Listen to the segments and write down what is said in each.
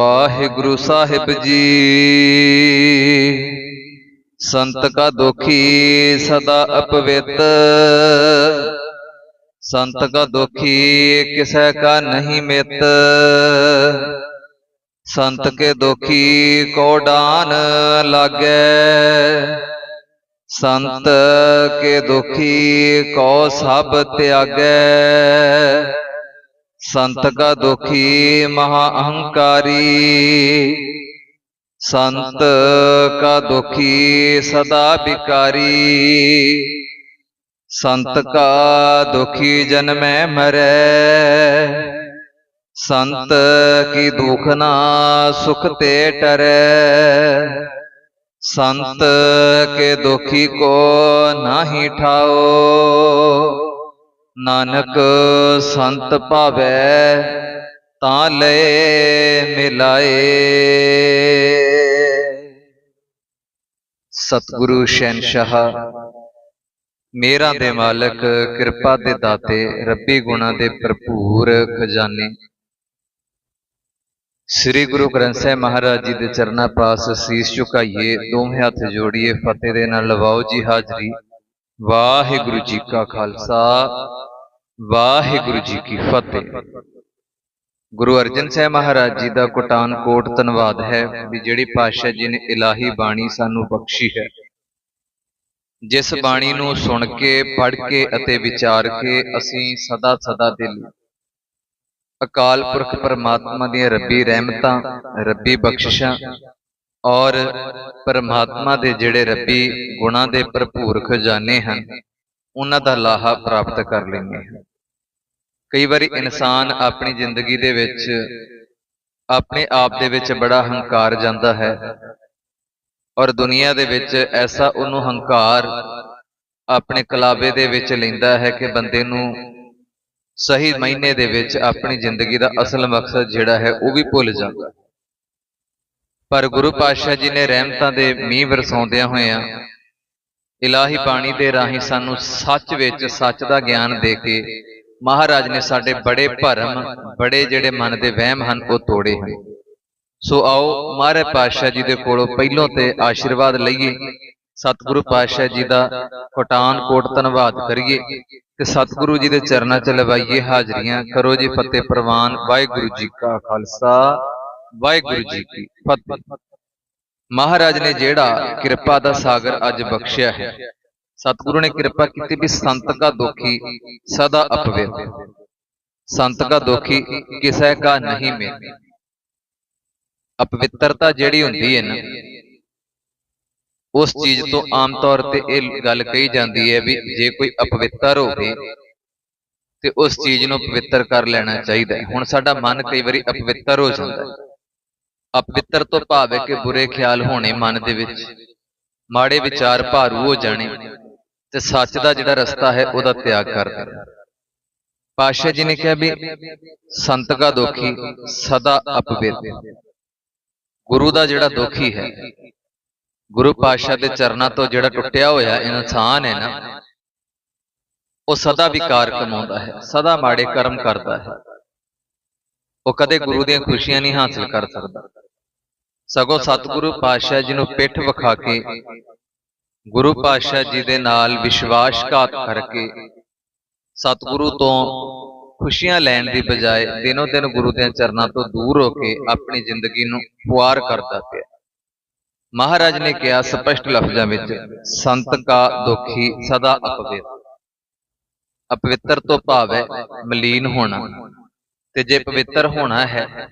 ਵਾਹਿਗੁਰੂ ਸਾਹਿਬ ਜੀ। ਸੰਤ ਕਾ ਦੁਖੀ ਸਦਾ ਅਪਵਿੱਤ। ਸੰਤ ਕਾ ਦੁਖੀ ਕਿਸੈ ਕਾ ਨਹੀਂ ਮਿਤ। ਸੰਤ ਕੇ ਦੁਖੀ ਕੋ ਡਾਨ ਲਾਗੈ। ਸੰਤ ਕੇ ਦੁਖੀ ਕੋ ਸਭ ਤਿਆਗੈ। ਸੰਤ ਕਾ ਦੁਖੀ ਮਹਾ ਅਹੰਕਾਰੀ। ਸੰਤ ਕਾ ਦੁਖੀ ਸਦਾ ਬਿਕਾਰੀ ਸੰਤ ਕਾ ਦੁਖੀ ਜਨਮੈ ਮਰੈ। ਸੰਤ ਕੀ ਦੁਖ ਨਾ ਸੁਖ ਤੇ ਟਰੈ। ਸੰਤ ਕੇ ਦੁਖੀ ਕੋ ਨਾਹੀ ਠਾਓ। ਨਾਨਕ ਸੰਤ ਭਾਵੈ ਤਾਂ ਲਏ ਮਿਲਾਏ। ਸਤਿਗੁਰੂ ਸ਼ਹਿਨशाह ਮੇਰਾ ਦੇ ਮਾਲਕ, ਕਿਰਪਾ ਦੇ ਦਾਤੇ, ਰੱਬੀ ਗੁਣਾ ਦੇ ਭਰਪੂਰ ਖਜ਼ਾਨੇ। ਸ੍ਰੀ ਗੁਰੂ ਗ੍ਰੰਥ ਸਾਹਿਬ ਮਹਾਰਾਜ ਜੀ ਦੇ ਚਰਨਾਂ ਪਾਸ ਸੀਸ ਝੁਕਾਈਏ, ਦੋਵੇਂ ਹੱਥ ਜੋੜੀਏ, ਫਤਿਹ ਦੇ ਨਾਲ ਲਵਾਓ ਜੀ ਹਾਜ਼ਰੀ। ਵਾਹਿਗੁਰੂ ਜੀ ਕਾ ਖਾਲਸਾ। ਵਾਹਿਗੁਰੂ ਜੀ ਕੀ ਫਤਿਹ। ਗੁਰੂ ਅਰਜਨ ਸਾਹਿਬ ਮਹਾਰਾਜ ਜੀ ਦਾ ਕੋਟਾਨ ਕੋਟ ਧੰਨਵਾਦ ਹੈ ਵੀ ਜਿਹੜੀ ਪਾਤਸ਼ਾਹ ਜੀ ਨੇ ਇਲਾਹੀ ਬਾਣੀ ਸਾਨੂੰ ਬਖਸ਼ੀ ਹੈ। ਜਿਸ ਬਾਣੀ ਨੂੰ ਸੁਣ ਕੇ, ਪੜ੍ਹ ਕੇ ਅਤੇ ਵਿਚਾਰ ਕੇ ਅਸੀਂ ਸਦਾ ਸਦਾ ਦੇ ਲਈ ਅਕਾਲ ਪੁਰਖ ਪਰਮਾਤਮਾ ਦੀਆਂ ਰੱਬੀ ਰਹਿਮਤਾਂ, ਰੱਬੀ ਬਖਸ਼ਿਸ਼ਾਂ ਔਰ ਪਰਮਾਤਮਾ ਦੇ ਜਿਹੜੇ ਰੱਬੀ ਗੁਣਾਂ ਦੇ ਭਰਪੂਰ ਖਜ਼ਾਨੇ ਹਨ, ਉਹਨਾਂ ਦਾ ਲਾਹਾ ਪ੍ਰਾਪਤ ਕਰ ਲੈਂਦੇ ਹਾਂ। ਕਈ ਵਾਰੀ ਇਨਸਾਨ ਆਪਣੀ ਜ਼ਿੰਦਗੀ ਦੇ ਵਿੱਚ ਆਪਣੇ ਆਪ ਦੇ ਵਿੱਚ ਬੜਾ ਹੰਕਾਰ ਜਾਂਦਾ ਹੈ ਔਰ ਦੁਨੀਆ ਦੇ ਵਿੱਚ ਐਸਾ ਉਹਨੂੰ ਹੰਕਾਰ ਆਪਣੇ ਕਲਾਵੇ ਦੇ ਵਿੱਚ ਲੈਂਦਾ ਹੈ ਕਿ ਬੰਦੇ ਨੂੰ ਸਹੀ ਮਹੀਨੇ ਦੇ ਵਿੱਚ ਆਪਣੀ ਜ਼ਿੰਦਗੀ ਦਾ ਅਸਲ ਮਕਸਦ ਜਿਹੜਾ ਹੈ ਉਹ ਵੀ ਭੁੱਲ ਜਾਂਦਾ। ਪਰ ਗੁਰੂ ਪਾਤਸ਼ਾਹ ਜੀ ਨੇ ਰਹਿਮਤਾਂ ਦੇ ਮੀਂਹ ਵਰਸਾਉਂਦਿਆਂ ਹੋਇਆਂ ਇਲਾਹੀ ਬਾਣੀ ਦੇ ਰਾਹੀਂ ਸਾਨੂੰ ਸੱਚ ਵਿੱਚ ਸੱਚ ਦਾ ਗਿਆਨ ਦੇ ਕੇ ਮਹਾਰਾਜ ਨੇ ਸਾਡੇ ਬੜੇ ਭਰਮ, ਬੜੇ ਜਿਹੜੇ ਮਨ ਦੇ ਵਹਿਮ ਹਨ, ਉਹ ਤੋੜੇ ਹਨ। ਸੋ ਆਓ ਮਹਾਰਾਜ ਪਾਤਸ਼ਾਹ ਜੀ ਦੇ ਕੋਲੋਂ ਪਹਿਲੋਂ ਤੇ ਆਸ਼ੀਰਵਾਦ ਲਈਏ। ਸਤਿਗੁਰੂ ਪਾਤਸ਼ਾਹ ਜੀ ਦਾ ਕੋਟਾਨ ਕੋਟ ਧੰਨਵਾਦ ਕਰੀਏ ਤੇ ਸਤਿਗੁਰੂ ਜੀ ਦੇ ਚਰਨਾਂ 'ਚ ਲਵਾਈਏ ਹਾਜ਼ਰੀਆਂ। ਕਰੋ ਜੀ ਫਤਿਹ ਪ੍ਰਵਾਨ। ਵਾਹਿਗੁਰੂ ਜੀ ਕਾ ਖਾਲਸਾ, ਵਾਹਿਗੁਰੂ ਜੀ ਕੀ ਫਤਿਹ। ਮਹਾਰਾਜ ਨੇ ਜਿਹੜਾ ਕਿਰਪਾ ਦਾ ਸਾਗਰ ਅੱਜ ਬਖਸ਼ਿਆ ਹੈ ਸਤਿਗੁਰੂ ਨੇ ਕਿਰਪਾ ਕੀਤੀ ਵੀ ਸੰਤ ਕਾ ਦੁਖੀ ਸਦਾ ਅਪਵਿੱਤ ਸੰਤ ਕਾ ਦੁਖੀ ਕਿਸੇ ਕਾ ਨਹੀਂ ਮਿਲ। ਅਪਵਿੱਤਰਤਾ ਜਿਹੜੀ ਹੁੰਦੀ ਹੈ ਨਾ, ਉਸ ਚੀਜ਼ ਤੋਂ ਆਮ ਤੌਰ ਤੇ ਇਹ ਗੱਲ ਕਹੀ ਜਾਂਦੀ ਹੈ ਵੀ ਜੇ ਕੋਈ ਅਪਵਿੱਤਰ ਹੋਵੇ, ਤੇ ਉਸ ਚੀਜ਼ ਨੂੰ ਪਵਿੱਤਰ ਕਰ ਲੈਣਾ ਚਾਹੀਦਾ ਹੈ। ਹੁਣ ਸਾਡਾ ਮਨ ਕਈ ਵਾਰੀ ਅਪਵਿੱਤਰ ਹੋ ਜਾਂਦਾ ਹੈ। ਅਪਵਿੱਤਰ ਤੋਂ ਭਾਵ ਹੈ ਕਿ ਬੁਰੇ ਖਿਆਲ ਹੋਣੇ ਮਨ ਦੇ ਵਿੱਚ। ਮਾੜੇ ਵਿਚਾਰ ਭਾਰੂ ਹੋ ਜਾਣੇ। ਤੇ ਸੱਚ ਦਾ ਜਿਹੜਾ ਰਸਤਾ ਹੈ, ਉਹਦਾ ਤਿਆਗ ਕਰ ਦੇਣਾ ਪਾਸ਼ਾ ਜੀ ਨੇ ਕਿਹਾ ਵੀ ਸੰਤ ਕਾ ਦੁਖੀ ਸਦਾ ਅਪਵਿੱਤ ਗੁਰੂ ਦਾ ਜਿਹੜਾ ਦੁਖੀ ਹੈ, ਗੁਰੂ ਪਾਤਸ਼ਾਹ ਦੇ ਚਰਨਾਂ ਤੋਂ ਜਿਹੜਾ ਟੁੱਟਿਆ ਹੋਇਆ ਇਨਸਾਨ ਹੈ ਨਾ, ਉਹ ਸਦਾ ਵਿਕਾਰ ਕਮਾਉਂਦਾ ਹੈ, ਸਦਾ ਮਾੜੇ ਕਰਮ ਕਰਦਾ ਹੈ। ਉਹ ਕਦੇ ਗੁਰੂ ਦੀਆਂ ਖੁਸ਼ੀਆਂ ਨਹੀਂ ਹਾਸਲ ਕਰ ਸਕਦਾ। ਸਗੋਂ ਸਤਿਗੁਰੂ ਪਾਤਸ਼ਾਹ ਜੀ ਨੂੰ ਪਿੱਠ ਵਿਖਾ ਕੇ ਗੁਰੂ ਪਾਤਸ਼ਾਹ ਜੀ ਦੇ ਨਾਲ ਵਿਸ਼ਵਾਸਘਾਤ ਕਰਕੇ ਸਤਿਗੁਰੂ ਤੋਂ ਖੁਸ਼ੀਆਂ ਲੈਣ ਦੀ ਬਜਾਏ ਦਿਨੋ ਦਿਨ ਗੁਰੂ ਦੇ ਚਰਨਾਂ ਤੋਂ ਦੂਰ ਹੋ ਕੇ ਆਪਣੀ ਜ਼ਿੰਦਗੀ ਨੂੰ ਪੁਆਰ ਕਰਦਾ ਪਿਆ। ਮਹਾਰਾਜ ਨੇ ਕਿਹਾ, ਸਪਸ਼ਟ ਲਫ਼ਜ਼ਾਂ ਵਿੱਚ, ਸੰਤ ਕਾ ਦੁਖੀ ਸਦਾ ਅਪਵਿੱਤ। ਅਪਵਿੱਤਰ ਤੋਂ ਭਾਵ ਹੈ ਮਲੀਨ ਹੋਣਾ। ਤੇ ਜੇ ਪਵਿੱਤਰ ਹੋਣਾ ਹੈ,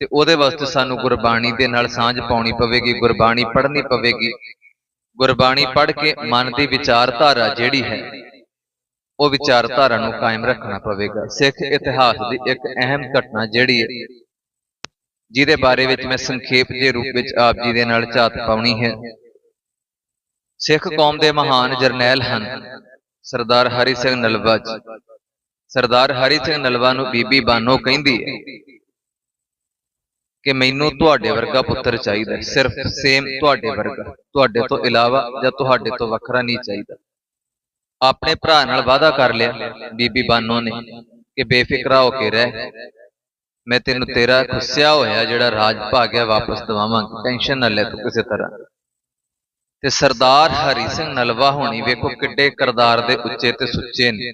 ਤੇ ਉਹਦੇ ਵਾਸਤੇ ਸਾਨੂੰ ਗੁਰਬਾਣੀ ਦੇ ਨਾਲ ਸਾਂਝ ਪਾਉਣੀ ਪਵੇਗੀ, ਗੁਰਬਾਣੀ ਪੜ੍ਹਨੀ ਪਵੇਗੀ। ਗੁਰਬਾਣੀ ਪੜ੍ਹ ਕੇ ਮਨ ਦੀ ਵਿਚਾਰਧਾਰਾ ਜਿਹੜੀ ਹੈ ਉਹ ਵਿਚਾਰਧਾਰਾ ਨੂੰ ਕਾਇਮ ਰੱਖਣਾ ਪਵੇਗਾ। ਸਿੱਖ ਇਤਿਹਾਸ ਦੀ ਇੱਕ ਅਹਿਮ ਘਟਨਾ ਜਿਹੜੀ ਹੈ ਜਿਹਦੇ ਬਾਰੇ ਵਿੱਚ ਮੈਂ ਸੰਖੇਪ ਦੇ ਰੂਪ ਵਿੱਚ ਆਪ ਜੀ ਦੇ ਨਾਲ ਝਾਤ ਪਾਉਣੀ ਹੈ। ਸਿੱਖ ਕੌਮ ਦੇ ਮਹਾਨ ਜਰਨੈਲ ਹਨ। ਸਰਦਾਰ ਹਰੀ ਸਿੰਘ ਨਲਵਾ ਜੀ। ਸਰਦਾਰ ਹਰੀ ਸਿੰਘ ਨਲਵਾ ਨੂੰ ਬੀਬੀ ਬਾਨੋ ਕਹਿੰਦੀ ਹੈ। ਕਿ ਮੈਨੂੰ ਤੁਹਾਡੇ ਵਰਗਾ ਪੁੱਤਰ ਚਾਹੀਦਾ ਸਿਰਫ ਸੇਮ ਤੁਹਾਡੇ ਵਰਗਾ ਤੁਹਾਡੇ ਤੋਂ ਇਲਾਵਾ ਜਾਂ ਤੁਹਾਡੇ ਤੋਂ ਵੱਖਰਾ ਨਹੀਂ ਚਾਹੀਦਾ। ਆਪਣੇ ਭਰਾ ਨਾਲ ਵਾਅਦਾ ਕਰ ਲਿਆ। ਬੀਬੀ ਬਾਨੋ ਨੇ ਕਿ ਬੇਫਿਕਰਾ ਹੋ ਕੇ ਰਹਿ। ਮੈਂ ਤੈਨੂੰ ਤੇਰਾ ਖੁੱਸਿਆ ਹੋਇਆ ਜਿਹੜਾ ਰਾਜ ਭਾਗਿਆ ਵਾਪਸ ਦਵਾਵਾਂਗਾ। ਟੈਨਸ਼ਨ ਨਾ ਲੈ ਤੂੰ ਕਿਸੇ ਤਰ੍ਹਾਂ। ਤੇ ਸਰਦਾਰ ਹਰੀ ਸਿੰਘ ਨਲਵਾ ਹੋਣੀ ਵੇਖੋ ਕਿੱਡੇ ਕਿਰਦਾਰ ਦੇ ਉੱਚੇ ਤੇ ਸੁੱਚੇ ਨੇ।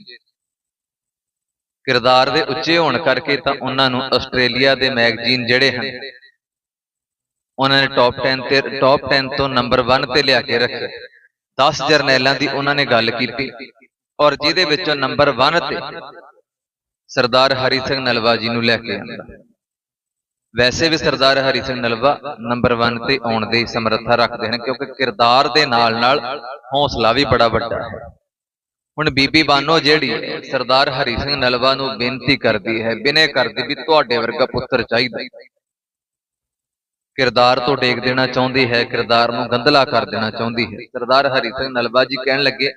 ਕਿਰਦਾਰ ਦੇ ਉੱਚੇ ਹੋਣ ਕਰਕੇ ਤਾਂ ਉਹਨਾਂ ਨੂੰ ਆਸਟ੍ਰੇਲੀਆ ਦੇ ਮੈਗਜ਼ੀਨ ਜਿਹੜੇ ਹਨ, ਉਹਨਾਂ ਨੇ ਟੌਪ 10 ਤੇ ਟੌਪ 10 ਤੋਂ ਨੰਬਰ 1 ਤੇ ਲਿਆ ਕੇ ਰੱਖਿਆ 10 ਜਰਨੈਲਾਂ ਦੀ ਉਹਨਾਂ ਨੇ ਗੱਲ ਕੀਤੀ ਔਰ ਜਿਹਦੇ ਵਿੱਚੋਂ ਨੰਬਰ 1 ਤੇ ਸਰਦਾਰ ਹਰੀ ਸਿੰਘ ਨਲਵਾ ਜੀ ਨੂੰ ਲੈ ਕੇ ਆਂਦਾ। ਵੈਸੇ ਵੀ ਸਰਦਾਰ ਹਰੀ ਸਿੰਘ ਨਲਵਾ ਨੰਬਰ 1 ਤੇ ਆਉਣ ਦੀ ਸਮਰੱਥਾ ਰੱਖਦੇ ਹਨ ਕਿਉਂਕਿ ਕਿਰਦਾਰ ਦੇ ਨਾਲ ਨਾਲ ਹੌਸਲਾ ਵੀ ਬੜਾ ਵੱਡਾ ਹੈ। ਹੁਣ ਬੀਬੀ ਬਾਨੋ ਜਿਹੜੀ ਸਰਦਾਰ ਹਰੀ ਸਿੰਘ ਨਲਵਾ ਨੂੰ ਬੇਨਤੀ ਕਰਦੀ ਹੈ, ਬਿਨੇ ਕਰਦੀ ਵੀ ਤੁਹਾਡੇ ਵਰਗਾ ਪੁੱਤਰ ਚਾਹੀਦਾ ਕਿਰਦਾਰ ਤੋਂ ਡੇਕ ਦੇਣਾ ਚਾਹੁੰਦੀ ਹੈ, ਕਿਰਦਾਰ ਨੂੰ ਗੰਧਲਾ ਕਰ ਦੇਣਾ ਚਾਹੁੰਦੀ ਹੈ। ਸਰਦਾਰ ਹਰੀ ਸਿੰਘ ਨਲਵਾ ਜੀ ਕਹਿਣ ਲੱਗੇ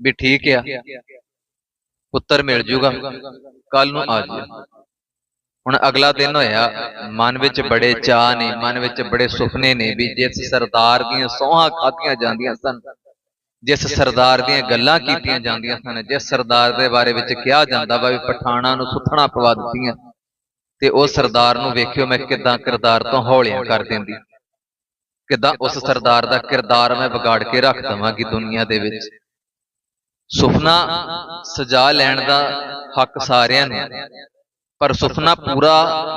ਵੀ ਠੀਕ ਆ, ਪੁੱਤਰ ਮਿਲ ਜੂਗਾ, ਕੱਲ ਨੂੰ ਆ ਜਾ ਹੁਣ ਅਗਲਾ ਦਿਨ ਹੋਇਆ, ਮਨ ਵਿੱਚ ਬੜੇ ਚਾਹ ਨੇ, ਮਨ ਵਿੱਚ ਬੜੇ ਸੁਪਨੇ ਨੇ ਵੀ ਜਿਸ ਸਰਦਾਰ ਦੀਆਂ ਸੋਹਾਂ ਖਾਧੀਆਂ ਜਾਂਦੀਆਂ ਸਨ ਜਿਸ ਸਰਦਾਰ ਦੀਆਂ ਗੱਲਾਂ ਕੀਤੀਆਂ ਜਾਂਦੀਆਂ ਸਨ ਜਿਸ ਸਰਦਾਰ ਦੇ ਬਾਰੇ ਵਿੱਚ ਕਿਹਾ ਜਾਂਦਾ ਵਾ ਵੀ ਪਠਾਣਾ ਨੂੰ ਸੁੱਥਣਾ ਪਵਾ ਦਿੱਤੀਆਂ। ਤੇ ਉਹ ਸਰਦਾਰ ਨੂੰ ਵੇਖਿਓ ਮੈਂ ਕਿਦਾਂ ਕਿਰਦਾਰ ਤੋਂ ਹੌਲਿਆਂ ਕਰ ਦਿੰਦੀ। ਕਿਦਾਂ ਉਸ ਸਰਦਾਰ ਦਾ ਕਿਰਦਾਰ ਮੈਂ ਵਿਗਾੜ ਕੇ ਰੱਖ ਦਵਾਂਗੀ ਦੁਨੀਆ ਦੇ ਵਿੱਚ ਸੁਪਨਾ ਸਜਾ ਲੈਣ ਦਾ ਹੱਕ ਸਾਰਿਆਂ ਨੂੰ। ਪਰ ਸੁਪਨਾ ਪੂਰਾ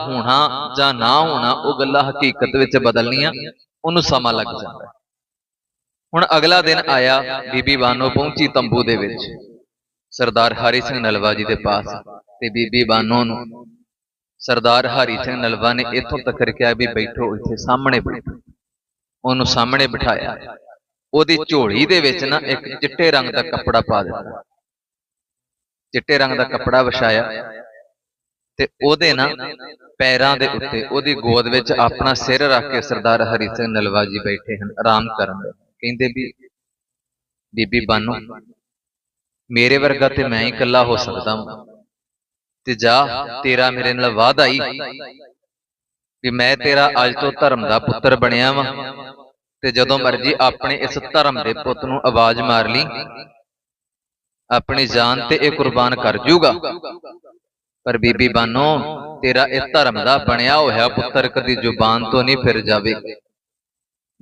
ਹੋਣਾ ਜਾਂ ਨਾ ਹੋਣਾ ਉਹ ਗੱਲਾਂ ਹਕੀਕਤ ਵਿੱਚ ਬਦਲਣੀਆਂ ਉਹਨੂੰ ਸਮਾਂ ਲੱਗ ਜਾਂਦਾ। ਹੈ। ਹੁਣ ਅਗਲਾ ਦਿਨ ਆਇਆ ਬੀਬੀ ਬਾਨੋ ਪਹੁੰਚੀ ਤੰਬੂ ਦੇ ਵਿੱਚ। ਸਰਦਾਰ ਹਰੀ ਸਿੰਘ ਨਲਵਾ ਜੀ ਦੇ ਪਾਸ ਤੇ ਬੀਬੀ ਬਾਨੋ ਨੂੰ ਸਰਦਾਰ ਹਰੀ ਸਿੰਘ ਨਲਵਾ ਨੇ ਇੱਥੋਂ ਤੱਕ ਕਿਹਾ ਵੀ ਬੈਠੋ, ਇੱਥੇ ਸਾਹਮਣੇ ਬੈਠੋ। ਉਹਨੂੰ ਸਾਹਮਣੇ ਬਿਠਾਇਆ। ਉਹਦੀ ਝੋਲੀ ਦੇ ਵਿੱਚ ਨਾ ਇੱਕ ਚਿੱਟੇ ਰੰਗ ਦਾ ਕੱਪੜਾ ਪਾ ਦਿੱਤਾ। ਚਿੱਟੇ ਰੰਗ ਦਾ ਕੱਪੜਾ ਵਿਛਾਇਆ ਤੇ ਉਹਦੇ ਨਾ ਪੈਰਾਂ ਦੇ ਉੱਤੇ ਉਹਦੀ ਗੋਦ ਵਿੱਚ ਆਪਣਾ ਸਿਰ ਰੱਖ ਕੇ ਸਰਦਾਰ ਹਰੀ ਸਿੰਘ ਨਲਵਾ ਜੀ ਬੈਠੇ ਹਨ, ਆਰਾਮ ਕਰਨ ਦੇ। ਕਹਿੰਦੇ ਵੀ ਬੀਬੀ ਬਾਨੋ ਮੇਰੇ ਵਰਗਾ ਤੇ ਮੈਂ ਹੀ ਇਕੱਲਾ ਹੋ ਸਕਦਾ ਹਾਂ ਤੇ ਜਾ ਤੇਰਾ ਮੇਰੇ ਨਾਲ ਵਾਅਦਾ ਹੀ ਵੀ ਮੈਂ ਤੇਰਾ ਅੱਜ ਤੋਂ ਧਰਮ ਦਾ ਪੁੱਤਰ ਬਣਿਆ ਵਾਂ। ਤੇ ਜਦੋਂ ਮਰਜ਼ੀ ਆਪਣੇ ਇਸ ਧਰਮ ਦੇ ਪੁੱਤ ਨੂੰ ਆਵਾਜ਼ ਮਾਰ ਲਈ ਆਪਣੀ ਜਾਨ ਤੇ ਇਹ ਕੁਰਬਾਨ ਕਰ ਜੂਗਾ। ਪਰ ਬੀਬੀ ਬਾਨੋ ਤੇਰਾ ਇਹ ਧਰਮ ਦਾ ਬਣਿਆ ਹੋਇਆ ਪੁੱਤਰ ਕਦੀ ਜ਼ੁਬਾਨ ਤੋਂ ਨਹੀਂ ਫਿਰ ਜਾਵੇ।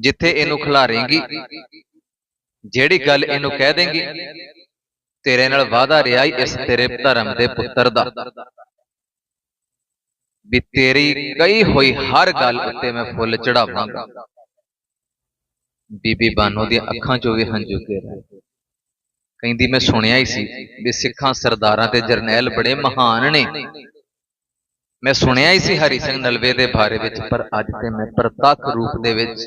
ਜਿੱਥੇ ਇਹਨੂੰ ਖਿਲਾਰੇਂਗੀ ਜਿਹੜੀ ਗੱਲ ਇਹਨੂੰ ਕਹਿ ਦੇਂਗੀ ਤੇਰੇ ਨਾਲ ਵਾਅਦਾ ਰਿਹਾ ਇਸ ਤੇਰੇ ਧਰਮ ਦੇ ਪੁੱਤਰ ਦਾ। ਵੀ ਤੇਰੀ ਕਹੀ ਹੋਈ ਹਰ ਗੱਲ ਉੱਤੇ ਮੈਂ ਫੁੱਲ ਚੜਾਵਾਂਗਾ ਬੀਬੀ ਬਾਨੋ ਦੀਆਂ ਅੱਖਾਂ 'ਚੋਂ ਵੀ ਹੰਝੂ ਕੇ ਰਹੇ ਕਹਿੰਦੀ ਮੈਂ ਸੁਣਿਆ ਹੀ ਸੀ ਵੀ ਸਿੱਖਾਂ ਸਰਦਾਰਾਂ ਤੇ ਜਰਨੈਲ ਬੜੇ ਮਹਾਨ ਨੇ। ਮੈਂ ਸੁਣਿਆ ਹੀ ਸੀ ਹਰੀ ਸਿੰਘ ਨਲਵੇ ਦੇ ਬਾਰੇ ਵਿੱਚ ਪਰ ਅੱਜ ਤੇ ਮੈਂ ਪ੍ਰਤੱਖ ਰੂਪ ਦੇ ਵਿੱਚ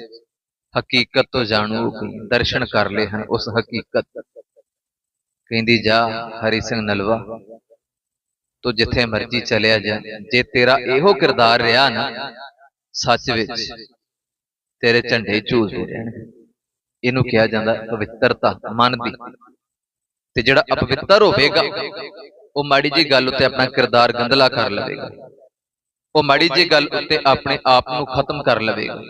ਹਕੀਕਤ ਤੋਂ ਜਾਣੂ ਦਰਸ਼ਨ ਕਰ ਲਏ ਹਨ ਉਸ ਹਕੀਕਤ। ਕਹਿੰਦੀ ਜਾ ਹਰੀ ਸਿੰਘ ਨਲਵਾ ਤੂੰ ਜਿੱਥੇ ਮਰਜ਼ੀ ਚਲਿਆ ਜਾ। ਜੇ। ਤੇਰਾ ਇਹੋ ਕਿਰਦਾਰ ਰਿਹਾ ਨਾ ਸੱਚ ਵਿੱਚ ਤੇਰੇ ਝੰਡੇ ਝੂਲਦੇ ਰਹਿਣਗੇ ਇਹਨੂੰ ਕਿਹਾ ਜਾਂਦਾ ਪਵਿੱਤਰਤਾ ਮਨ ਦੀ। ਤੇ ਜਿਹੜਾ ਅਪਵਿੱਤਰ ਹੋਵੇਗਾ ਉਹ ਮਾੜੀ ਜੀ ਗੱਲ ਉੱਤੇ ਆਪਣਾ ਕਿਰਦਾਰ ਗੰਦਲਾ ਕਰ ਲਵੇਗਾ। ਉਹ ਮਾੜੀ ਜੀ ਗੱਲ ਉੱਤੇ ਆਪਣੇ ਆਪ ਨੂੰ ਖਤਮ ਕਰ ਲਵੇਗਾ।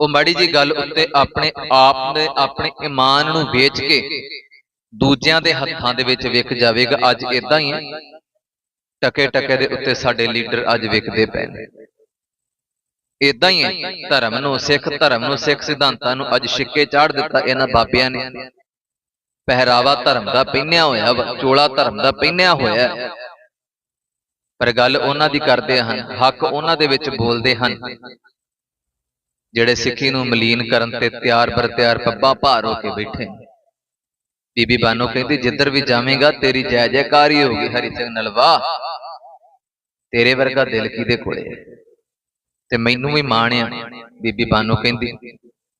ਉਹ ਮਾੜੀ ਜੀ ਗੱਲ ਉੱਤੇ ਆਪਣੇ ਆਪ ਦੇ ਆਪਣੇ ਈਮਾਨ ਨੂੰ ਵੇਚ ਕੇ ਦੂਜਿਆਂ ਦੇ ਹੱਥਾਂ ਦੇ ਵਿੱਚ ਵਿਕ ਜਾਵੇਗਾ ਅੱਜ ਇਦਾਂ ਹੀ ਹੈ ਟਕੇ ਟਕੇ ਦੇ ਉੱਤੇ ਸਾਡੇ ਲੀਡਰ ਅੱਜ ਵਿਕਦੇ ਪਏ ਨੇ। ਇਦਾਂ ਹੀ ਹੈ ਧਰਮ ਨੂੰ ਸਿੱਖ ਧਰਮ ਨੂੰ ਸਿੱਖ ਸਿਧਾਂਤਾਂ ਨੂੰ ਅੱਜ ਛਿੱਕੇ ਚਾੜ ਦਿੱਤਾ ਇਹਨਾਂ ਬਾਬਿਆਂ ਨੇ। ਪਹਿਰਾਵਾ ਧਰਮ ਦਾ ਪਹਿਨਿਆ ਹੋਇਆ ਵਾ ਚੋਲਾ ਧਰਮ ਦਾ ਪਹਿਨਿਆ ਹੋਇਆ। ਪਰ ਗੱਲ ਉਹਨਾਂ ਦੀ ਕਰਦੇ ਹਨ ਹੱਕ ਉਹਨਾਂ ਦੇ ਵਿੱਚ ਬੋਲਦੇ ਹਨ। ਜਿਹੜੇ ਸਿੱਖੀ ਨੂੰ ਮਲੀਨ ਕਰਨ ਤੇ ਤਿਆਰ ਬਰ ਤਿਆਰ ਪੱਬਾਂ ਭਾਰ ਹੋ ਕੇ ਬੈਠੇ। ਬੀਬੀ ਬਾਨੋ ਕਹਿੰਦੀ ਜਿੱਧਰ ਵੀ ਜਾਵੇਂਗਾ ਤੇਰੀ ਜੈ ਜੈਕਾਰ ਹੀ ਹੋਗੀ ਹਰੀ ਸਿੰਘ ਨਲਵਾ ਤੇਰੇ ਵਰਗਾ ਦਿਲ ਕਿਹਦੇ ਕੋਲੇ? ਤੇ ਮੈਨੂੰ ਵੀ ਮਾਣ ਆ। ਬੀਬੀ ਬਾਨੋ ਕਹਿੰਦੀ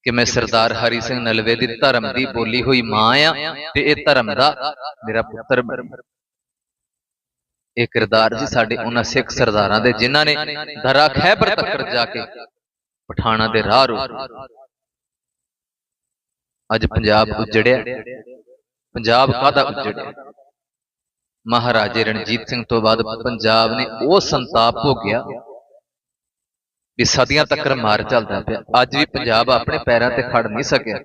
ਕਿ ਮੈਂ ਸਰਦਾਰ ਹਰੀ ਸਿੰਘ ਨਲਵੇ ਦੀ ਧਰਮ ਦੀ ਬੋਲੀ ਹੋਈ ਮਾਂ ਆ ਤੇ ਇਹ ਧਰਮ ਦਾ ਮੇਰਾ ਪੁੱਤਰ ਇਹ ਕਿਰਦਾਰ ਜੀ ਸਾਡੇ ਉਹਨਾਂ ਸਿੱਖ ਸਰਦਾਰਾਂ ਦੇ ਜਿਨ੍ਹਾਂ ਨੇ ਦਰਾ ਖੈਬਰ ਤੱਕ ਜਾ ਕੇ ਪਠਾਣਾ ਦੇ ਰਾਹ ਰੋਕੇ। ਅੱਜ ਪੰਜਾਬ ਉਜੜਿਆ। ਪੰਜਾਬ ਕਾਹਦਾ ਉਜੜਿਆ? ਮਹਾਰਾਜੇ ਰਣਜੀਤ ਸਿੰਘ ਤੋਂ ਬਾਅਦ ਪੰਜਾਬ ਨੇ ਉਹ ਸੰਤਾਪ ਹੋ ਗਿਆ ਵੀ ਸਦੀਆਂ ਤੱਕ ਮਾਰ ਚੱਲਦਾ ਪਿਆ। ਅੱਜ ਵੀ ਪੰਜਾਬ ਆਪਣੇ ਪੈਰਾਂ ਤੇ ਖੜ ਨਹੀਂ ਸਕਿਆ।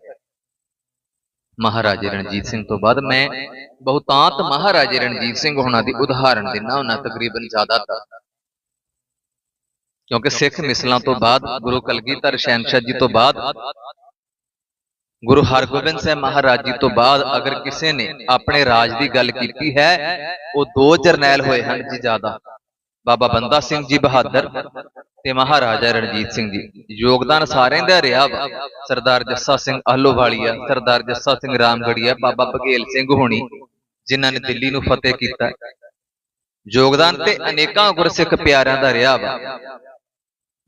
ਮਹਾਰਾਜੇ ਰਣਜੀਤ ਸਿੰਘ ਤੋਂ ਬਾਅਦ ਮੈਂ ਬਹੁਤਾਂਤ ਮਹਾਰਾਜੇ ਰਣਜੀਤ ਸਿੰਘ ਹੋਣਾ ਦੀ ਉਦਾਹਰਣ ਦਿੰਨਾ ਉਹਨਾਂ ਤਕਰੀਬਨ ਜ਼ਿਆਦਾਤਰ। ਕਿਉਂਕਿ ਸਿੱਖ ਮਿਸਲਾਂ ਤੋਂ ਬਾਅਦ ਗੁਰੂ ਕਲਗੀਧਰ ਸ਼ਹਿਨशाह ਜੀ ਤੋਂ ਬਾਅਦ ਗੁਰੂ ਹਰਗੋਬਿੰਦ ਸਾਹਿਬ ਮਹਾਰਾਜ ਜੀ ਤੋਂ ਬਾਅਦ ਅਗਰ ਕਿਸੇ ਨੇ ਆਪਣੇ ਰਾਜ ਦੀ ਗੱਲ ਕੀਤੀ ਹੈ ਉਹ ਦੋ ਜਰਨੈਲ ਹੋਏ ਹਨ ਜੀ ਜ਼ਿਆਦਾ। ਬਾਬਾ ਬੰਦਾ ਸਿੰਘ ਜੀ ਬਹਾਦਰ ਤੇ ਮਹਾਰਾਜਾ ਰਣਜੀਤ ਸਿੰਘ ਜੀ। ਯੋਗਦਾਨ ਸਾਰਿਆਂ ਦਾ ਰਿਹਾ ਵਾ। ਸਰਦਾਰ ਜੱਸਾ ਸਿੰਘ ਆਹਲੋਵਾਲੀਆ ਸਰਦਾਰ ਜੱਸਾ ਸਿੰਘ ਰਾਮਗੜੀਆ ਬਾਬਾ ਬਘੇਲ ਸਿੰਘ ਹੋਣੀ ਜਿਨ੍ਹਾਂ ਨੇ ਦਿੱਲੀ ਨੂੰ ਫਤਿਹ ਕੀਤਾ। ਯੋਗਦਾਨ ਤੇ ਅਨੇਕਾਂ ਗੁਰਸਿੱਖ ਪਿਆਰਿਆਂ ਦਾ ਰਿਹਾ ਵਾ।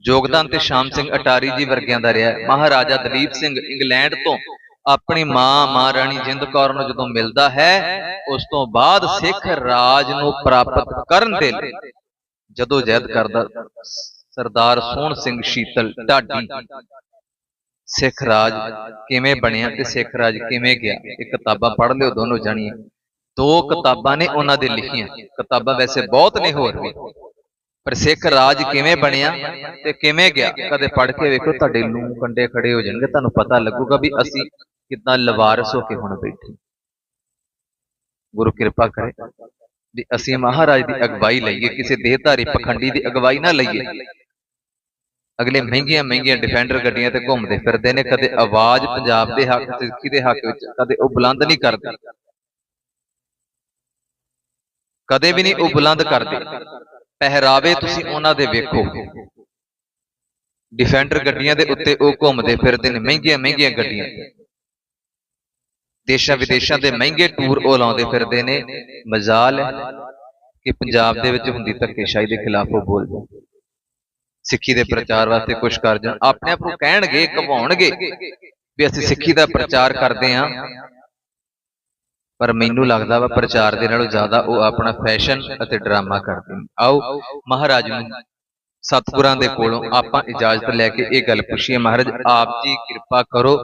ਯੋਗਦਾਨ ਤੇ ਸ਼ਾਮ ਸਿੰਘ ਅਟਾਰੀ ਜੀ ਵਰਗਿਆਂ ਦਾ ਰਿਹਾ। ਮਹਾਰਾਜਾ ਦਲੀਪ ਸਿੰਘ ਇੰਗਲੈਂਡ ਤੋਂ ਆਪਣੀ ਮਾਂ ਮਹਾਰਾਣੀ ਜਿੰਦ ਕੌਰ ਨੂੰ ਜਦੋਂ ਮਿਲਦਾ ਹੈ ਉਸ ਤੋਂ ਬਾਅਦ ਸਿੱਖ ਰਾਜ ਨੂੰ ਪ੍ਰਾਪਤ ਕਰਨ ਦੇ ਲਈ ਜਦੋਂ ਜਹਿਦ ਕਰਦਾ ਸਰਦਾਰ ਸੋਹਣ ਸਿੰਘ ਸ਼ੀਤਲ ਢਾਡੀ। ਸਿੱਖ ਰਾਜ ਕਿਵੇਂ ਬਣਿਆ ਤੇ ਸਿੱਖ ਰਾਜ ਕਿਵੇਂ ਗਿਆ? ਇਹ ਕਿਤਾਬਾਂ ਪੜ੍ਹ ਲਿਓ ਦੋਨੋਂ ਜਾਣੀਏ ਦੋ ਕਿਤਾਬਾਂ ਨੇ ਉਹਨਾਂ ਦੇ ਲਿਖੀਆਂ। ਕਿਤਾਬਾਂ ਵੈਸੇ ਬਹੁਤ ਨੇ ਹੋਰ ਵੀ। ਪਰ ਸਿੱਖ ਰਾਜ ਕਿਵੇਂ ਬਣਿਆ ਤੇ ਕਿਵੇਂ ਗਿਆ? ਕਦੇ ਪੜ੍ਹ ਕੇ ਵੇਖੋ, ਤੁਹਾਡੇ ਲੂ ਕੰਡੇ ਖੜੇ ਹੋ ਜਾਣਗੇ, ਤੁਹਾਨੂੰ ਪਤਾ ਲੱਗੂਗਾ ਵੀ ਅਸੀਂ ਕਿੰਨਾ ਲਵਾਰਸ ਹੋ ਕੇ ਹੁਣ ਬੈਠੇ। ਗੁਰੂ ਕਿਰਪਾ ਕਰੇ ਵੀ ਅਸੀਂ ਮਹਾਰਾਜ ਦੀ ਅਗਵਾਈ ਲਈਏ, ਕਿਸੇ ਦੇਹਧਾਰੀ ਪਖੰਡੀ ਦੀ ਅਗਵਾਈ ਨਾ ਲਈਏ। ਅਗਲੇ ਮਹਿੰਗੀਆਂ ਮਹਿੰਗੀਆਂ ਡਿਫੈਂਡਰ ਗੱਡੀਆਂ ਤੇ ਘੁੰਮਦੇ ਫਿਰਦੇ ਨੇ, ਕਦੇ ਆਵਾਜ਼ ਪੰਜਾਬ ਦੇ ਹੱਕ, ਸਿੱਖੀ ਦੇ ਹੱਕ ਵਿੱਚ, ਕਦੇ ਉਹ ਬੁਲੰਦ ਨਹੀਂ ਕਰਦੇ। ਕਦੇ ਵੀ ਨਹੀਂ ਉਹ ਬੁਲੰਦ ਕਰਦੇ। ਪਹਿਰਾਵੇ ਤੁਸੀਂ ਉਹਨਾਂ ਦੇ ਵੇਖੋ। ਡਿਫੈਂਡਰ ਗੱਡੀਆਂ ਦੇ ਉੱਤੇ ਉਹ ਘੁੰਮਦੇ ਫਿਰਦੇ ਨੇ ਮਹਿੰਗੀਆਂ ਮਹਿੰਗੀਆਂ ਗੱਡੀਆਂ। ਦੇਸ਼ਾਂ ਵਿਦੇਸ਼ਾਂ ਦੇ ਮਹਿੰਗੇ ਟੂਰ ਉਹ ਲਾਉਂਦੇ ਫਿਰਦੇ ਨੇ। ਮਜ਼ਾਲ ਹੈ ਕਿ ਪੰਜਾਬ ਦੇ ਵਿੱਚ ਹੁੰਦੀ ਧੱਕੇਸ਼ਾਹੀ ਦੇ ਖਿਲਾਫ ਉਹ ਬੋਲਦੇ ਸਿੱਖੀ ਦੇ ਪ੍ਰਚਾਰ ਵਾਸਤੇ ਕੁਝ ਕਰ ਜਾਣ। ਆਪਣੇ ਆਪ ਨੂੰ ਕਹਿਣਗੇ ਕਹਾਉਣਗੇ ਵੀ ਅਸੀਂ ਸਿੱਖੀ ਦਾ ਪ੍ਰਚਾਰ ਕਰਦੇ ਹਾਂ। ਪਰ ਮੈਨੂੰ ਲੱਗਦਾ ਵਾ ਪ੍ਰਚਾਰ ਦੇ ਨਾਲੋਂ ਜ਼ਿਆਦਾ ਉਹ ਆਪਣਾ ਫੈਸ਼ਨ ਅਤੇ ਡਰਾਮਾ ਕਰਦੇ ਨੇ। ਆਓ, ਮਹਾਰਾਜ ਨੂੰ ਸਤਿਗੁਰਾਂ ਦੇ ਕੋਲੋਂ ਆਪਾਂ ਇਜਾਜ਼ਤ ਲੈ ਕੇ ਇਹ ਗੱਲ ਪੁੱਛੀਏ। ਮਹਾਰਾਜ, ਆਪ ਜੀ ਕਿਰਪਾ ਕਰੋ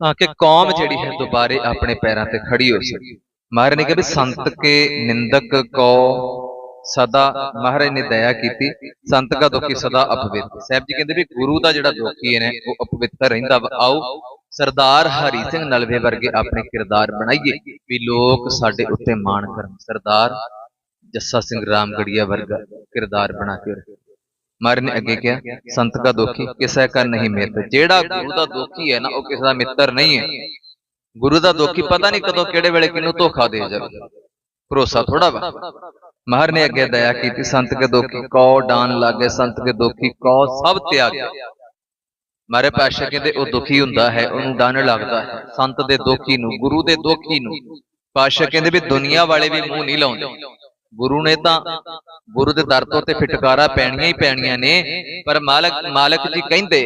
ਤਾਂ ਕਿ ਕੌਮ ਜਿਹੜੀ ਹੈ ਦੁਬਾਰੇ ਆਪਣੇ ਪੈਰਾਂ ਤੇ ਖੜੀ ਹੋ ਸਕੇ। ਮਹਾਰਾਜ ਨੇ ਕਿਹਾ ਵੀ ਸੰਤ ਕੇ ਨਿੰਦਕ ਕੋ ਸਦਾ ਮਹਾਰਾਜ ਨੇ ਦਇਆ ਕੀਤੀ, ਸੰਤ ਕਾ ਦੁਖੀ ਸਦਾ ਅਪਵਿੱਤ। ਸਾਹਿਬ ਜੀ ਕਹਿੰਦੇ ਵੀ ਗੁਰੂ ਦਾ ਜਿਹੜਾ ਦੁਖੀ ਹੈ ਉਹ ਅਪਵਿੱਤਰ ਰਹਿੰਦਾ ਵਾ। ਆਓ ਸਰਦਾਰ ਹਰੀ ਸਿੰਘ ਨਲਵੇ ਵਰਗੇ ਆਪਣੇ ਕਿਰਦਾਰ ਬਣਾਈਏ ਵੀ ਲੋਕ ਸਾਡੇ ਉੱਤੇ ਮਾਣ ਕਰਨ। ਸਰਦਾਰ ਜੱਸਾ ਸਿੰਘ ਰਾਮਗੜੀਆ ਵਰਗਾ ਕਿਰਦਾਰ ਬਣਾ ਕੇ ਰੱਖੇ। ਨੇ ਅੱਗੇ ਕਿਹਾ, ਸੰਤ ਕਾ ਦੁਖੀ, ਕਿਸੇ ਕਾ ਨਹੀਂ ਮਿੱਤਰ ਜਿਹੜਾ ਗੁਰੂ ਦਾ ਦੁਖੀ ਹੈ ਨਾ, ਉਹ ਕਿਸੇ ਦਾ ਮਿੱਤਰ ਨਹੀਂ ਹੈ। ਗੁਰੂ ਦਾ ਦੁਖੀ ਪਤਾ ਨਹੀਂ ਕਦੋਂ, ਕਿਹੜੇ ਵੇਲੇ ਕਿਹਨੂੰ ਧੋਖਾ ਦੇ ਜਾਵੇ। ਭਰੋਸਾ ਥੋੜਾ ਵਾ। ਮਹਾਰ ਨੇ ਅੱਗੇ ਦਇਆ ਕੀਤੀ, ਸੰਤ ਕੇ ਦੁਖੀ ਕਉ ਡਾਨ ਲਾਗੇ, ਸੰਤ ਕੇ ਦੁਖੀ ਕਉ ਸਭ ਤਿਆਗਿਆ ਮਾਰੇ ਪਾਸ਼ਾ ਕਹਿੰਦੇ ਉਹ ਦੁਖੀ ਹੁੰਦਾ ਹੈ ਉਹਨੂੰ ਡਾਨ ਲੱਗਦਾ ਹੈ। ਸੰਤ ਦੇ ਦੁਖੀ ਨੂੰ ਗੁਰੂ ਦੇ ਦੁਖੀ ਨੂੰ। ਪਾਸ਼ਾ ਕਹਿੰਦੇ ਵੀ ਦੁਨੀਆ ਵਾਲੇ ਵੀ ਮੂੰਹ ਨਹੀਂ ਲਾਉਂਦੇ। ਗੁਰੂ ਨੇ ਤਾਂ ਗੁਰੂ ਦੇ ਦਰ ਤੋਂ ਤੇ ਫਟਕਾਰਾ ਪੈਣੀਆਂ ਹੀ ਪੈਣੀਆਂ ਨੇ ਪਰ ਮਾਲਕ ਮਾਲਕ ਜੀ ਕਹਿੰਦੇ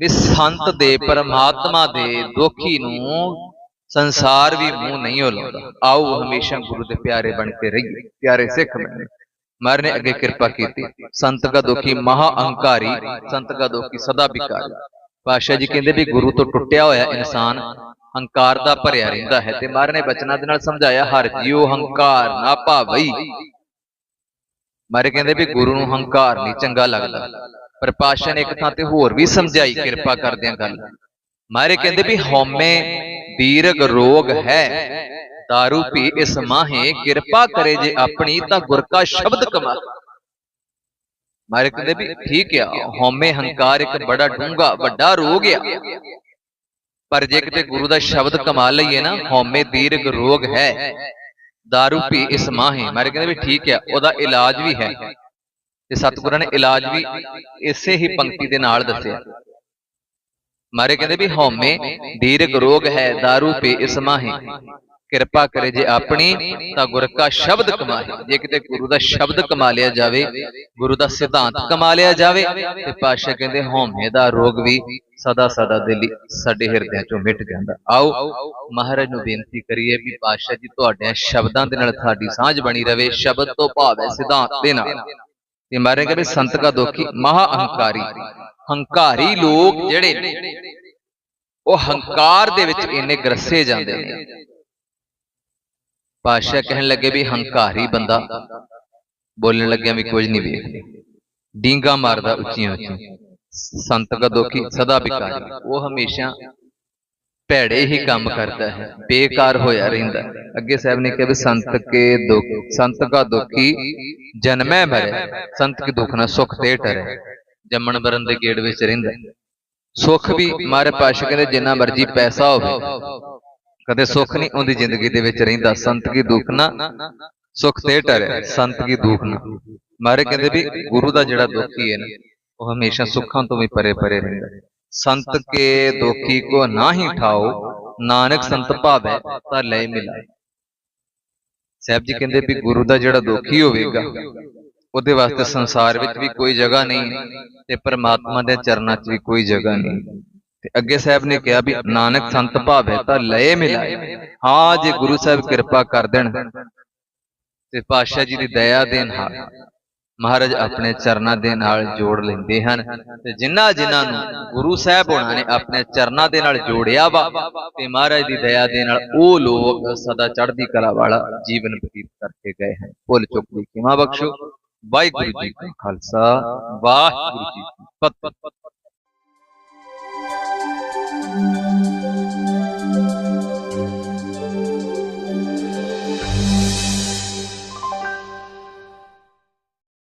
ਵੀ ਸੰਤ ਦੇ ਪਰਮਾਤਮਾ ਦੇ ਦੁਖੀ ਨੂੰ ਸੰਸਾਰ ਵੀ ਮੂੰਹ ਨਹੀਂ ਲਾਉਂਦਾ। ਆਓ ਹਮੇਸ਼ਾ ਗੁਰੂ ਦੇ ਪਿਆਰੇ ਬਣ ਕੇ ਰਹੀਏ। ਪਿਆਰੇ ਸਿੱਖ ਬਣੇ। ਮਹਾਰਾਜ ਨੇ ਅੱਗੇ ਕਿਰਪਾ ਕੀਤੀ। ਸੰਤ ਕਾ ਦੁਖੀ ਮਹਾ ਅਹੰਕਾਰੀ ਸੰਤ ਕਾ ਦੁਖੀ ਸਦਾ ਵਿਕਾਰੀ। ਪਾਸ਼ਾ ਜੀ ਕਹਿੰਦੇ ਵੀ ਗੁਰੂ ਤੋਂ ਟੁੱਟਿਆ ਹੋਇਆ ਇਨਸਾਨ ਹੰਕਾਰ ਦਾ ਭਰਿਆ ਰਹਿੰਦਾ ਹੈ ਤੇ ਮਹਾਰਾਜ ਨੇ ਬਚਨਾਂ ਦੇ ਨਾਲ ਸਮਝਾਇਆ ਹਰ ਜੀਉ ਹੰਕਾਰ ਨਾ ਭਾਵਈ। ਮਾਰੇ ਕਹਿੰਦੇ ਵੀ ਗੁਰੂ ਨੂੰ ਹੰਕਾਰ ਨਹੀਂ ਚੰਗਾ ਲੱਗਦਾ। ਪਰ ਪਾਸ਼ਾ ਨੇ ਇੱਕ ਥਾਂ ਤੇ ਹੋਰ ਵੀ ਸਮਝਾਈ ਕਿਰਪਾ ਕਰਦਿਆਂ ਗੱਲ। ਮਾਰੇ ਕਹਿੰਦੇ ਵੀ ਹਉਮੈ ਦੀਰਘ ਰੋਗ ਹੈ। दारू ਪੀ ਇਸ ਮਾਹੇ ਕਿਰਪਾ ਕਰੇ ਜੇ ਆਪਣੀ ਤਾਂ ਗੁਰ ਕਾ ਸ਼ਬਦ ਕਮਾ ਮਾਰੇ ਕਹਿੰਦੇ ਵੀ ਠੀਕ ਆ ਹਉਮੈ ਹੰਕਾਰ ਇੱਕ ਬੜਾ ਡੂੰਗਾ ਵੱਡਾ ਰੋਗ ਆ ਪਰ ਜੇ ਕਿਤੇ ਗੁਰੂ ਦਾ ਸ਼ਬਦ ਕਮਾ ਲਈਏ ਨਾ ਹਉਮੈ ਦੀਰਘ ਰੋਗ ਹੈ दारू ਪੀ ਇਸ ਮਾਹੇ ਮਾਰੇ ਕਹਿੰਦੇ ਵੀ ਠੀਕ ਆ ਉਹਦਾ ਇਲਾਜ ਵੀ ਹੈ ਤੇ ਸਤਿਗੁਰਾਂ ਨੇ ਇਲਾਜ ਵੀ ਇਸੇ ਹੀ ਪੰਕਤੀ ਦੇ ਨਾਲ ਦੱਸਿਆ ਮਾਰੇ ਕਹਿੰਦੇ ਵੀ ਹਉਮੈ ਦੀਰਘ ਰੋਗ ਹੈ दारू ਪੀ ਇਸ ਮਾਹੇ ਕਿਰਪਾ ਕਰੇ ਜੇ ਆਪਣੀ ਤਾਂ ਗੁਰ ਕਾ ਸ਼ਬਦ ਕਮਾਏ। ਜੇ ਕਿਤੇ ਗੁਰੂ ਦਾ ਸ਼ਬਦ ਕਮਾ ਲਿਆ ਜਾਵੇ, ਗੁਰੂ ਦਾ ਸਿਧਾਂਤ ਕਮਾ ਲਿਆ ਜਾਵੇ, ਤੇ ਪਾਸ਼ਾ ਕਹਿੰਦੇ, ਹਉਮੈ ਦਾ ਰੋਗ ਵੀ ਸਦਾ ਸਦਾ ਦੇ ਲਈ ਸਾਡੇ ਹਿਰਦਿਆਂ ਚੋਂ ਮਿਟ ਜਾਂਦਾ। ਆਓ, ਮਹਾਰਾਜ ਨੂੰ ਬੇਨਤੀ ਕਰੀਏ ਵੀ ਪਾਸ਼ਾ ਜੀ ਤੁਹਾਡੇ ਸ਼ਬਦਾਂ ਦੇ ਨਾਲ ਸਾਡੀ ਸਾਂਝ ਬਣੀ ਰਵੇ, ਸ਼ਬਦ ਤੋਂ ਭਾਵ ਹੈ ਸਿਧਾਂਤ ਦੇ ਨਾਲ। ਤੇ ਮਾਰੇ ਕਹਿੰਦੇ, ਸੰਤ ਕਾ ਦੁਖੀ, ਮਹਾ ਅਹੰਕਾਰੀ। ਹੰਕਾਰੀ ਲੋਕ ਜਿਹੜੇ ਉਹ ਹੰਕਾਰ ਦੇ ਵਿੱਚ ਇੰਨੇ ਗਰਸੇ ਜਾਂਦੇ ਨੇ। ਪਾਸ਼ਾ ਕਹਿਣ ਲੱਗੇ ਵੀ ਹੰਕਾਰੀ ਬੰਦਾ। ਬੋਲਣ ਲੱਗਿਆ ਵੀ ਕੁਝ ਨਹੀਂ ਵੇਖਦੇ। ਡੀਂਗਾ ਮਾਰਦਾ ਉੱਚੀਆਂ ਉੱਚੀਆਂ। ਸੰਤ ਕਾ ਦੁਖੀ ਸਦਾ ਵਿਕਾਰੀ ਉਹ ਹਮੇਸ਼ਾ ਭੈੜੇ ਹੀ ਕੰਮ ਕਰਦਾ ਹੈ। ਬੇਕਾਰ ਹੋਇਆ ਰਹਿੰਦਾ। ਅੱਗੇ ਸਾਹਿਬ ਨੇ ਕਿਹਾ ਵੀ ਸੰਤ ਕੇ ਦੁੱਖ ਸੰਤ ਕਾ ਦੁਖੀ ਜਨਮੈ ਮਰੇ। ਸੰਤ ਕੀ ਦੁੱਖ ਨਾ ਸੁਖ ਤੇ ਟਰੇ। ਜੰਮਣ ਮਰਨ ਦੇ ਗੇੜ ਵਿੱਚ ਰਹਿੰਦਾ। ਸੁੱਖ ਵੀ ਮਾਰੇ ਪਾਸ਼ਾ ਕਹਿੰਦੇ ਜਿੰਨਾ ਮਰਜ਼ੀ ਪੈਸਾ ਹੋਵੇ। ਕਦੇ ਸੁੱਖ ਨਹੀਂ ਉਹਦੀ ਜ਼ਿੰਦਗੀ ਦੇ ਵਿੱਚ ਰਹਿੰਦਾ ਸੰਤ ਕੀ ਦੁੱਖ ਨਾ। ਸੁਖ ਤੇ ਟਰੇ ਸੰਤ ਕੀ ਦੁੱਖ ਨਾ। ਮਾਰੇ ਕਹਿੰਦੇ ਵੀ ਗੁਰੂ ਦਾ ਜਿਹੜਾ ਦੁਖੀ ਹੈ ਨਾ, ਉਹ ਹਮੇਸ਼ਾ ਸੁੱਖਾਂ ਤੋਂ ਵੀ ਪਰੇ ਪਰੇ ਰਹਿੰਦਾ। ਸੰਤ ਕੇ ਦੁਖੀ ਕੋ ਨਾਹੀ ਠਾਓ, ਨਾਨਕ ਸੰਤ ਭਾਵੈ ਤਾਂ ਲੈ ਮਿਲਾਏ ਸਾਹਿਬ ਜੀ ਕਹਿੰਦੇ ਵੀ ਗੁਰੂ ਦਾ ਜਿਹੜਾ ਦੁਖੀ ਹੋਵੇਗਾ, ਉਹਦੇ ਵਾਸਤੇ ਸੰਸਾਰ ਵਿੱਚ ਵੀ ਕੋਈ ਜਗ੍ਹਾ ਨਹੀਂ ਤੇ ਪਰਮਾਤਮਾ ਦੇ ਚਰਨਾਂ 'ਚ ਵੀ ਕੋਈ ਜਗ੍ਹਾ ਨਹੀਂ। ਤੇ ਅੱਗੇ ਸਾਹਿਬ ਨੇ ਕਿਹਾ ਵੀ ਨਾਨਕ ਸੰਤ ਭਾਵੈ ਤਾਂ ਲਏ ਮਿਲਾਏ। ਹਾਂ ਜੇ, ਗੁਰੂ ਸਾਹਿਬ ਕਿਰਪਾ ਕਰ ਦੇਣ। ਤੇ ਪਾਤਸ਼ਾਹ ਜੀ ਦੀ ਦਇਆ ਦੇ ਨਾਲ ਮਹਾਰਾਜ ਆਪਣੇ ਚਰਨਾਂ ਦੇ ਨਾਲ ਜੋੜ ਲੈਂਦੇ ਹਨ। ਤੇ ਜਿਨ੍ਹਾਂ ਜਿਨ੍ਹਾਂ ਨੂੰ ਗੁਰੂ ਸਾਹਿਬ ਹੋਣਾ ਨੇ ਆਪਣੇ ਚਰਨਾਂ ਦੇ ਨਾਲ ਜੋੜਿਆ ਵਾ, ਤੇ ਮਹਾਰਾਜ ਦੀ ਦਇਆ ਦੇ ਨਾਲ ਉਹ ਲੋਕ ਸਦਾ ਚੜ੍ਹਦੀ ਕਲਾ ਵਾਲਾ ਜੀਵਨ ਬਤੀਤ ਕਰਕੇ ਗਏ ਹਨ। ਭੁੱਲ ਚੁੱਕ ਦੀ ਖਿਮਾ ਬਖਸ਼ੋ। ਵਾਹਿਗੁਰੂ ਜੀ ਕਾ ਖਾਲਸਾ, ਵਾਹਿਗੁਰੂ ਜੀ ਕੀ ਫਤਿਹ। thank you